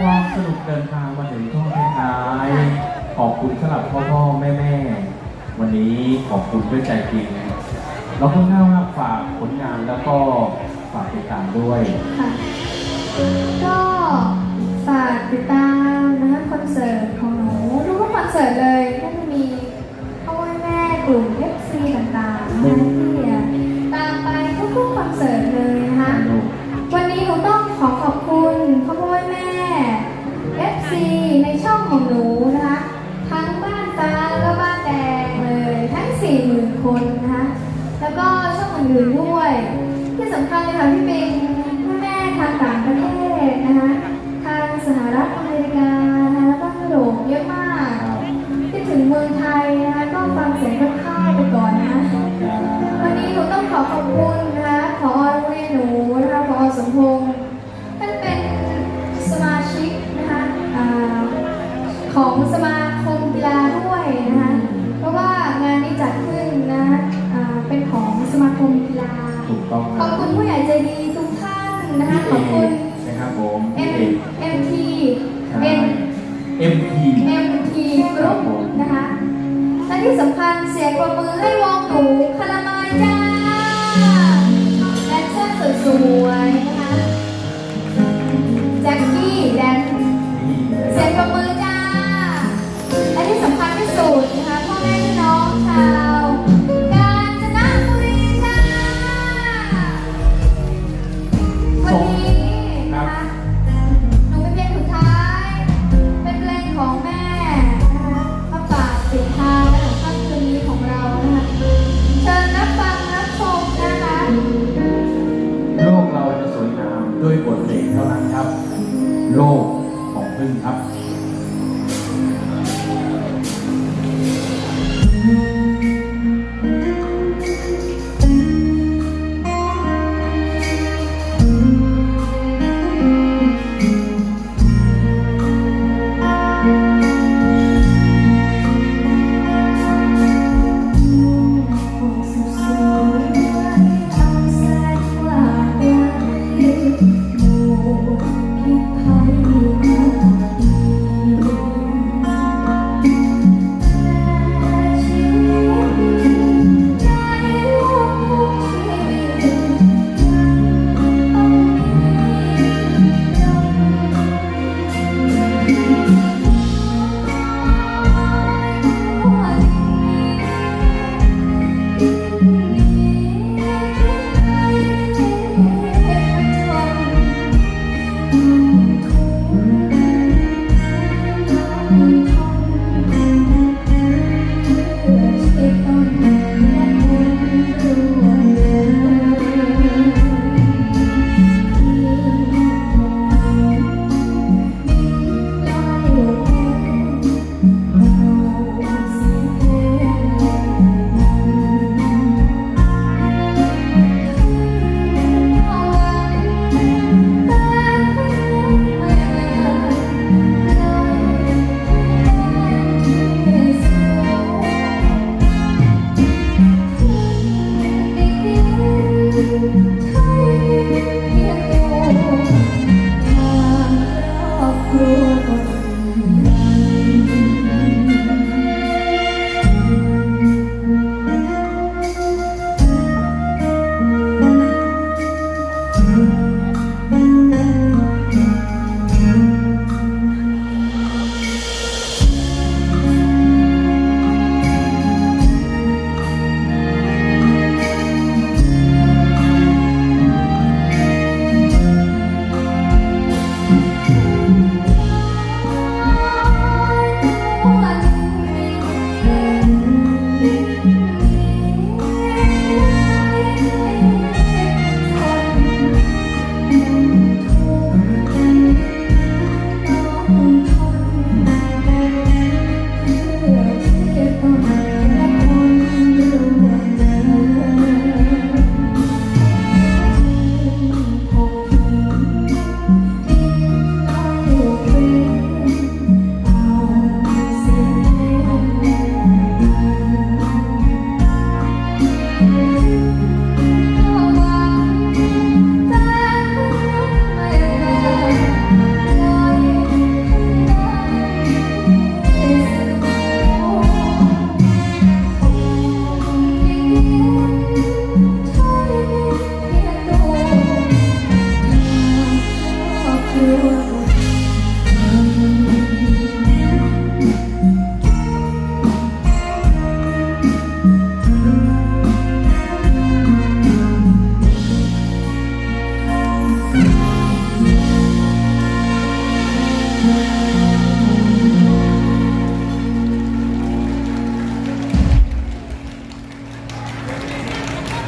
ความสนุกเดินทางมาถึงช่วงท้ายขอบคุณสำหรับพ่อพ่อแม่แม่ๆวันนี้ขอบคุณด้วยใจจริงเราเพิ่งเข้ามาฝากผลงานแล้วก็ฝากติดตามด้วย ค่ะ ก็ฝากติดตามนะคะคอนเสิร์ตของ 40,000คนนะคะ แล้วก็ช่องอื่นๆด้วย ที่สำคัญเลยค่ะพี่ปิงแม่ๆทางต่างประเทศนะคะทางสหรัฐอเมริกานะคะแล้วก็ยุโรปเยอะมากที่ถึงเมืองไทยนะคะก็ฟังเสียงคร่าวไปก่อนนะคะวันนี้หนูต้องขอขอบคุณนะคะผอโรงเรียนหนูนะคะผอสมพงษ์ท่านเป็นสมาชิกนะคะอ่าของสมาคมกีฬา มาคมกีฬาถูกต้องขอบคุณผู้ใหญ่ใจดีทุกท่านนะคะขอบคุณ นะครับผมพี่ M เอก MT ใช่ M MT MT Group นะคะ และที่สำคัญเสียงปรบมือให้วงหนูคารามายจ้าแดนเซอร์สวยๆ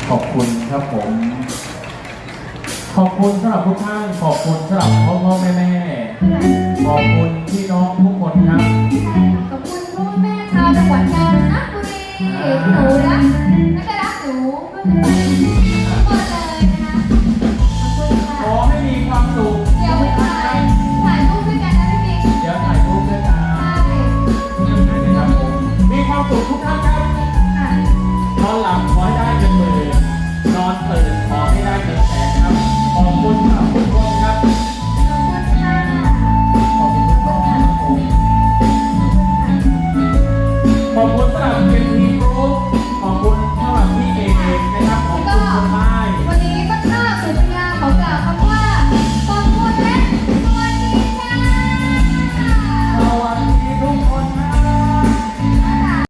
ขอบคุณครับผม ขอบคุณสำหรับทุกท่าน ขอบคุณสำหรับพ่อพ่อแม่แม่ขอบคุณพี่น้องทุกคนครับ ขอบคุณพ่อแม่ชาวจังหวัดกาญจนบุรีหนูรัก